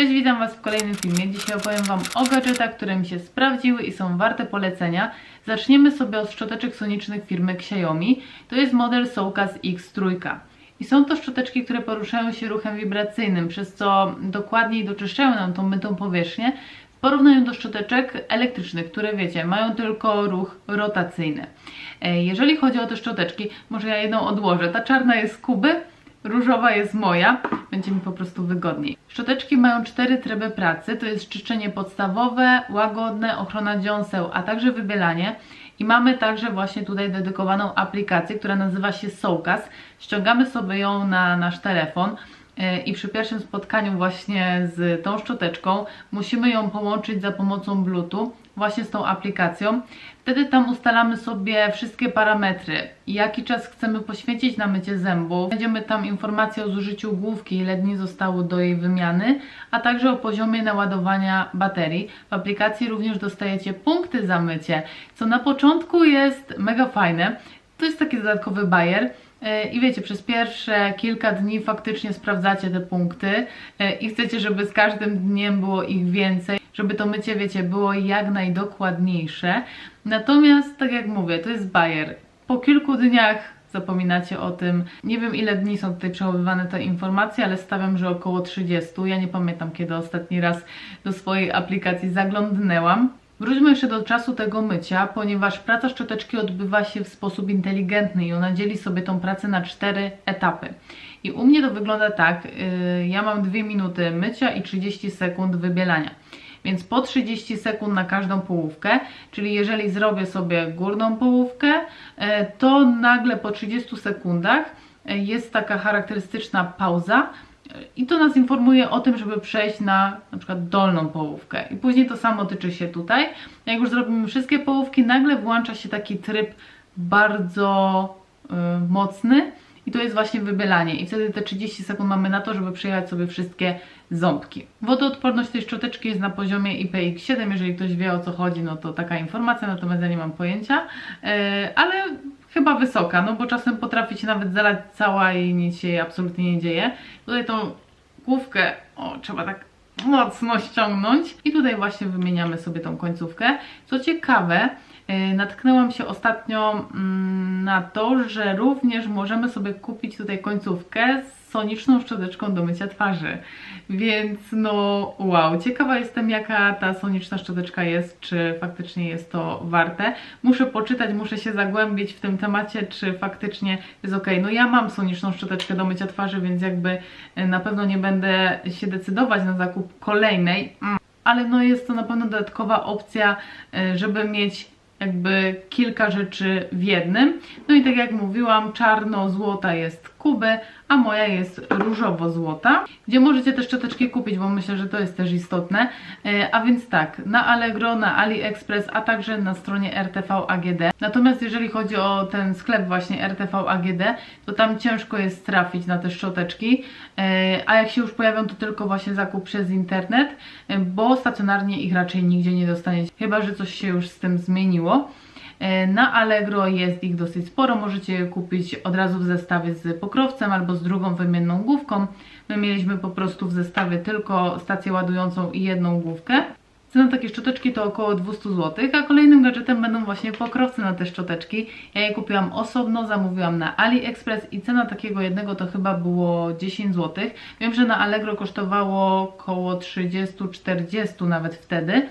Cześć, witam Was w kolejnym filmie. Dzisiaj opowiem Wam o gadżetach, które mi się sprawdziły i są warte polecenia. Zaczniemy sobie od szczoteczek sonicznych firmy Xiaomi. To jest model Soulcast X3. I są to szczoteczki, które poruszają się ruchem wibracyjnym, przez co dokładniej doczyszczają nam tą mytą powierzchnię w porównaniu do szczoteczek elektrycznych, które wiecie, mają tylko ruch rotacyjny. E, Jeżeli chodzi o te szczoteczki, może ja jedną odłożę. Ta czarna jest z Kuby, Różowa jest moja, będzie mi po prostu wygodniej. Szczoteczki mają cztery tryby pracy, to jest czyszczenie podstawowe, łagodne, ochrona dziąseł, a także wybielanie. I mamy także właśnie tutaj dedykowaną aplikację, która nazywa się Soulcast. Ściągamy sobie ją na nasz telefon yy, i przy pierwszym spotkaniu właśnie z tą szczoteczką musimy ją połączyć za pomocą Bluetooth właśnie z tą aplikacją. Wtedy tam ustalamy sobie wszystkie parametry, jaki czas chcemy poświęcić na mycie zębów. Będziemy tam informacje o zużyciu główki, ile dni zostało do jej wymiany, a także o poziomie naładowania baterii. W aplikacji również dostajecie punkty za mycie, co na początku jest mega fajne. To jest taki dodatkowy bajer. I wiecie, przez pierwsze kilka dni faktycznie sprawdzacie te punkty i chcecie, żeby z każdym dniem było ich więcej, żeby to mycie, wiecie, było jak najdokładniejsze. Natomiast, tak jak mówię, to jest bajer. Po kilku dniach zapominacie o tym. Nie wiem ile dni są tutaj przechowywane te informacje, ale stawiam, że około 30. Ja nie pamiętam kiedy ostatni raz do swojej aplikacji zaglądnęłam. Wróćmy jeszcze do czasu tego mycia, ponieważ praca szczoteczki odbywa się w sposób inteligentny i ona dzieli sobie tą pracę na cztery etapy. I u mnie to wygląda tak, yy, ja mam 2 minuty mycia i 30 sekund wybielania. Więc po 30 sekund na każdą połówkę, czyli jeżeli zrobię sobie górną połówkę, yy, to nagle po 30 sekundach yy, jest taka charakterystyczna pauza, i to nas informuje o tym, żeby przejść na na przykład dolną połówkę. I później to samo tyczy się tutaj. Jak już zrobimy wszystkie połówki, nagle włącza się taki tryb bardzo y, mocny i to jest właśnie wybielanie. I wtedy te 30 sekund mamy na to, żeby przejechać sobie wszystkie ząbki. Wodoodporność tej szczoteczki jest na poziomie IPX7. Jeżeli ktoś wie o co chodzi, no to taka informacja, natomiast ja nie mam pojęcia. Yy, ale chyba wysoka, no bo czasem potrafi się nawet zalać cała i nic się jej absolutnie nie dzieje. Tutaj tą główkę, o, trzeba tak mocno ściągnąć i tutaj właśnie wymieniamy sobie tą końcówkę. Co ciekawe, natknęłam się ostatnio yy, na to, że również możemy sobie kupić tutaj końcówkę z soniczną szczoteczką do mycia twarzy. Więc no wow, ciekawa jestem jaka ta soniczna szczoteczka jest, czy faktycznie jest to warte. Muszę poczytać, muszę się zagłębić w tym temacie, czy faktycznie jest ok. No ja mam soniczną szczoteczkę do mycia twarzy, więc jakby na pewno nie będę się decydować na zakup kolejnej, ale no jest to na pewno dodatkowa opcja, żeby mieć jakby kilka rzeczy w jednym. No i tak jak mówiłam, czarno-złota jest Kuby, a moja jest różowo-złota, gdzie możecie te szczoteczki kupić, bo myślę, że to jest też istotne. A więc tak, na Allegro, na AliExpress, a także na stronie RTV AGD. Natomiast jeżeli chodzi o ten sklep właśnie RTV AGD, to tam ciężko jest trafić na te szczoteczki, a jak się już pojawią, to tylko właśnie zakup przez internet, bo stacjonarnie ich raczej nigdzie nie dostaniecie, chyba że coś się już z tym zmieniło. Na Allegro jest ich dosyć sporo, możecie je kupić od razu w zestawie z pokrowcem albo z drugą wymienną główką. My mieliśmy po prostu w zestawie tylko stację ładującą i jedną główkę. Cena takiej szczoteczki to około 200 zł, a kolejnym gadżetem będą właśnie pokrowce na te szczoteczki. Ja je kupiłam osobno, zamówiłam na AliExpress i cena takiego jednego to chyba było 10 zł. Wiem, że na Allegro kosztowało około 30-40 nawet wtedy,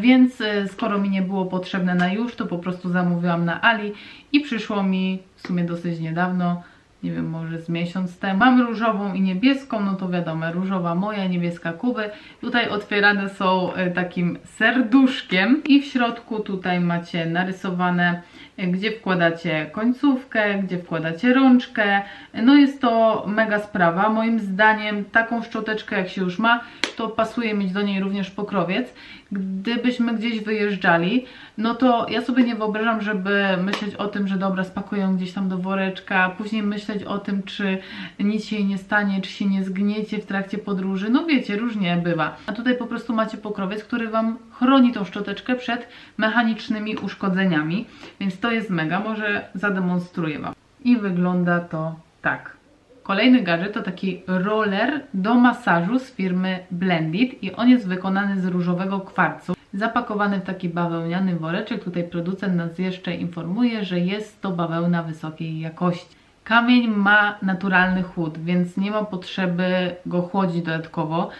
więc skoro mi nie było potrzebne na już, to po prostu zamówiłam na Ali i przyszło mi w sumie dosyć niedawno nie wiem, może z miesiąc temu. Mam różową i niebieską, no to wiadomo, różowa moja, niebieska Kuby. Tutaj otwierane są takim serduszkiem i w środku tutaj macie narysowane, gdzie wkładacie końcówkę, gdzie wkładacie rączkę. No jest to mega sprawa. Moim zdaniem taką szczoteczkę jak się już ma, to pasuje mieć do niej również pokrowiec. Gdybyśmy gdzieś wyjeżdżali, no to ja sobie nie wyobrażam, żeby myśleć o tym, że dobra, spakuję gdzieś tam do woreczka, później myśleć o tym, czy nic się jej nie stanie, czy się nie zgniecie w trakcie podróży. No wiecie, różnie bywa. A tutaj po prostu macie pokrowiec, który Wam chroni tą szczoteczkę przed mechanicznymi uszkodzeniami, więc to jest mega. Może zademonstruję Wam. I wygląda to tak. Kolejny gadżet to taki roller do masażu z firmy Blended i on jest wykonany z różowego kwarcu. Zapakowany w taki bawełniany woreczek. Tutaj producent nas jeszcze informuje, że jest to bawełna wysokiej jakości. Kamień ma naturalny chłód, więc nie ma potrzeby go chłodzić dodatkowo.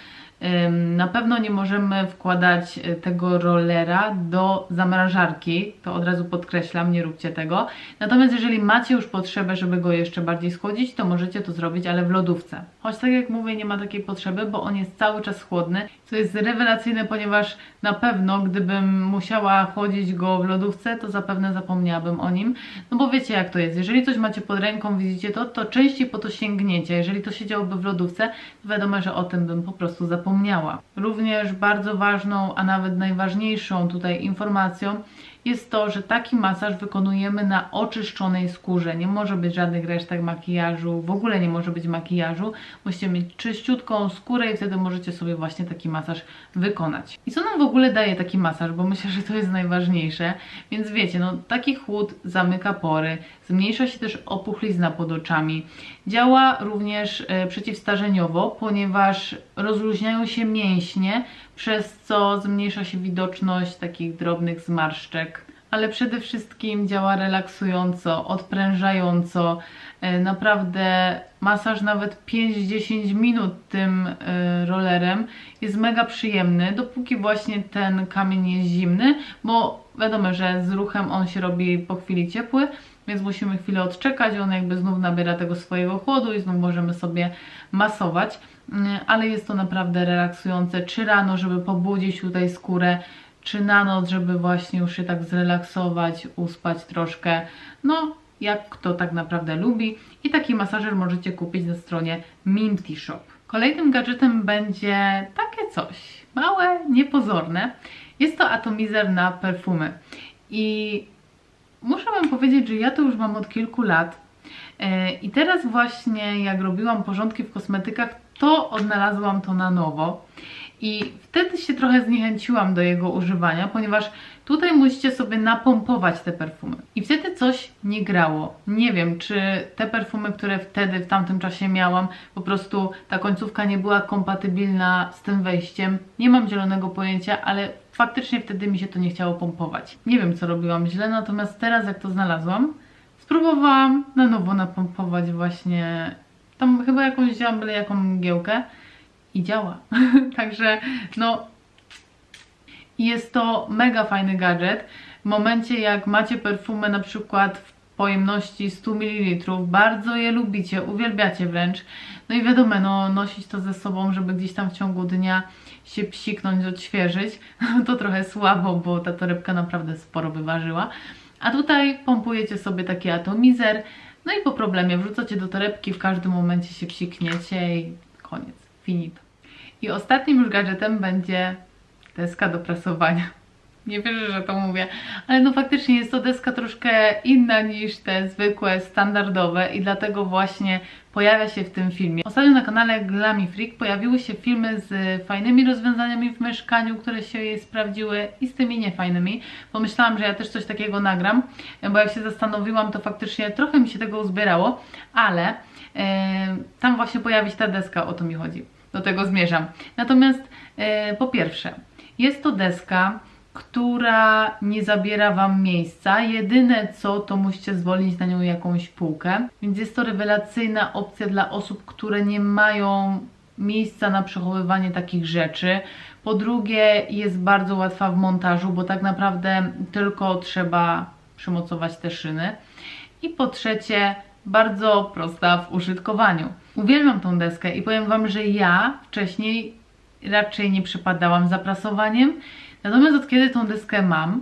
Na pewno nie możemy wkładać y, tego rollera do zamrażarki, to od razu podkreślam, nie róbcie tego. Natomiast jeżeli macie już potrzebę, żeby go jeszcze bardziej schłodzić, to możecie to zrobić, ale w lodówce. Choć tak jak mówię, nie ma takiej potrzeby, bo on jest cały czas chłodny, co jest rewelacyjne, ponieważ na pewno gdybym musiała chłodzić go w lodówce, to zapewne zapomniałabym o nim. No bo wiecie jak to jest, jeżeli coś macie pod ręką, widzicie to, to częściej po to sięgniecie. Jeżeli to siedziałoby w lodówce, to wiadomo, że o tym bym po prostu zapomniała. Również bardzo ważną, a nawet najważniejszą tutaj informacją jest to, że taki masaż wykonujemy na oczyszczonej skórze. Nie może być żadnych resztek makijażu, w ogóle nie może być makijażu. Musicie mieć czyściutką skórę i wtedy możecie sobie właśnie taki masaż wykonać. I co nam w ogóle daje taki masaż? Bo myślę, że to jest najważniejsze. Więc wiecie, no taki chłód zamyka pory, zmniejsza się też opuchlizna pod oczami. Działa również e, przeciwstarzeniowo, ponieważ rozluźniają się mięśnie, przez co zmniejsza się widoczność takich drobnych zmarszczek. Ale przede wszystkim działa relaksująco, odprężająco. E, Naprawdę masaż nawet 5-10 minut tym e, rollerem jest mega przyjemny, dopóki właśnie ten kamień jest zimny, bo wiadomo, że z ruchem on się robi po chwili ciepły, więc musimy chwilę odczekać, on jakby znów nabiera tego swojego chłodu i znów możemy sobie masować, Mm, ale jest to naprawdę relaksujące, czy rano, żeby pobudzić tutaj skórę, czy na noc, żeby właśnie już się tak zrelaksować, uspać troszkę, no jak kto tak naprawdę lubi. I taki masażer możecie kupić na stronie Minty Shop. Kolejnym gadżetem będzie takie coś, małe, niepozorne, jest to atomizer na perfumy. I muszę Wam powiedzieć, że ja to już mam od kilku lat. E, I teraz właśnie jak robiłam porządki w kosmetykach, to odnalazłam to na nowo. I wtedy się trochę zniechęciłam do jego używania, ponieważ tutaj musicie sobie napompować te perfumy. I wtedy coś nie grało. Nie wiem, czy te perfumy, które wtedy w tamtym czasie miałam, po prostu ta końcówka nie była kompatybilna z tym wejściem. Nie mam zielonego pojęcia, ale faktycznie wtedy mi się to nie chciało pompować. Nie wiem, co robiłam źle, natomiast teraz jak to znalazłam, spróbowałam na nowo napompować właśnie tam chyba jakąś wzięłam byle jaką mgiełkę i działa. Także no jest to mega fajny gadżet. W momencie jak macie perfumy na przykład w pojemności 100 ml, bardzo je lubicie, uwielbiacie wręcz. No i wiadomo, no, nosić to ze sobą, żeby gdzieś tam w ciągu dnia się psiknąć, odświeżyć, to trochę słabo, bo ta torebka naprawdę sporo wyważyła. A tutaj pompujecie sobie taki atomizer, no i po problemie wrzucacie do torebki, w każdym momencie się psikniecie i koniec, finito. I ostatnim już gadżetem będzie deska do prasowania. Nie wierzę, że to mówię, ale no faktycznie jest to deska troszkę inna niż te zwykłe, standardowe i dlatego właśnie pojawia się w tym filmie. Ostatnio na kanale Glami Freak pojawiły się filmy z fajnymi rozwiązaniami w mieszkaniu, które się jej sprawdziły i z tymi niefajnymi. Pomyślałam, że ja też coś takiego nagram, bo jak się zastanowiłam, to faktycznie trochę mi się tego uzbierało, ale yy, tam właśnie pojawi się ta deska, o to mi chodzi. Do tego zmierzam. Natomiast yy, po pierwsze, jest to deska, która nie zabiera Wam miejsca. Jedyne co, to musicie zwolnić na nią jakąś półkę. Więc jest to rewelacyjna opcja dla osób, które nie mają miejsca na przechowywanie takich rzeczy. Po drugie, jest bardzo łatwa w montażu, bo tak naprawdę tylko trzeba przymocować te szyny. I po trzecie, bardzo prosta w użytkowaniu. Uwielbiam tą deskę i powiem Wam, że ja wcześniej raczej nie przypadałam za prasowaniem. Natomiast od kiedy tą deskę mam,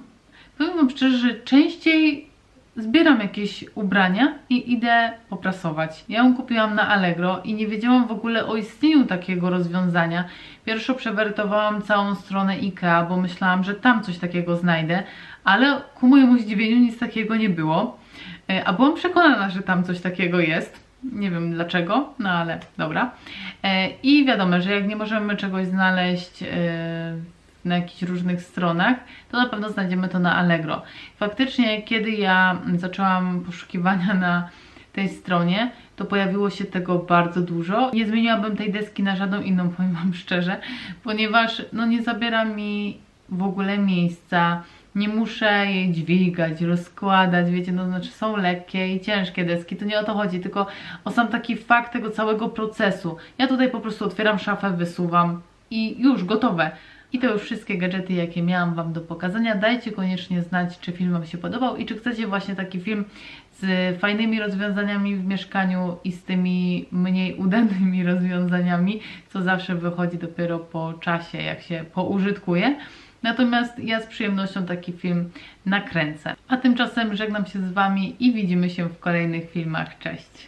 powiem Wam szczerze, że częściej zbieram jakieś ubrania i idę poprasować. Ja ją kupiłam na Allegro i nie wiedziałam w ogóle o istnieniu takiego rozwiązania. Pierwszo przewertowałam całą stronę IKEA, bo myślałam, że tam coś takiego znajdę, ale ku mojemu zdziwieniu nic takiego nie było. E, A byłam przekonana, że tam coś takiego jest. Nie wiem dlaczego, no ale dobra. E, I wiadomo, że jak nie możemy czegoś znaleźć e, na jakichś różnych stronach, to na pewno znajdziemy to na Allegro. Faktycznie, kiedy ja zaczęłam poszukiwania na tej stronie, to pojawiło się tego bardzo dużo. Nie zmieniłabym tej deski na żadną inną, powiem Wam szczerze, ponieważ no nie zabiera mi w ogóle miejsca. Nie muszę jej dźwigać, rozkładać, wiecie, no znaczy są lekkie i ciężkie deski, to nie o to chodzi, tylko o sam taki fakt tego całego procesu. Ja tutaj po prostu otwieram szafę, wysuwam i już gotowe. I to już wszystkie gadżety, jakie miałam Wam do pokazania. Dajcie koniecznie znać, czy film Wam się podobał i czy chcecie właśnie taki film z fajnymi rozwiązaniami w mieszkaniu i z tymi mniej udanymi rozwiązaniami, co zawsze wychodzi dopiero po czasie, jak się poużytkuje. Natomiast ja z przyjemnością taki film nakręcę. A tymczasem żegnam się z Wami i widzimy się w kolejnych filmach. Cześć!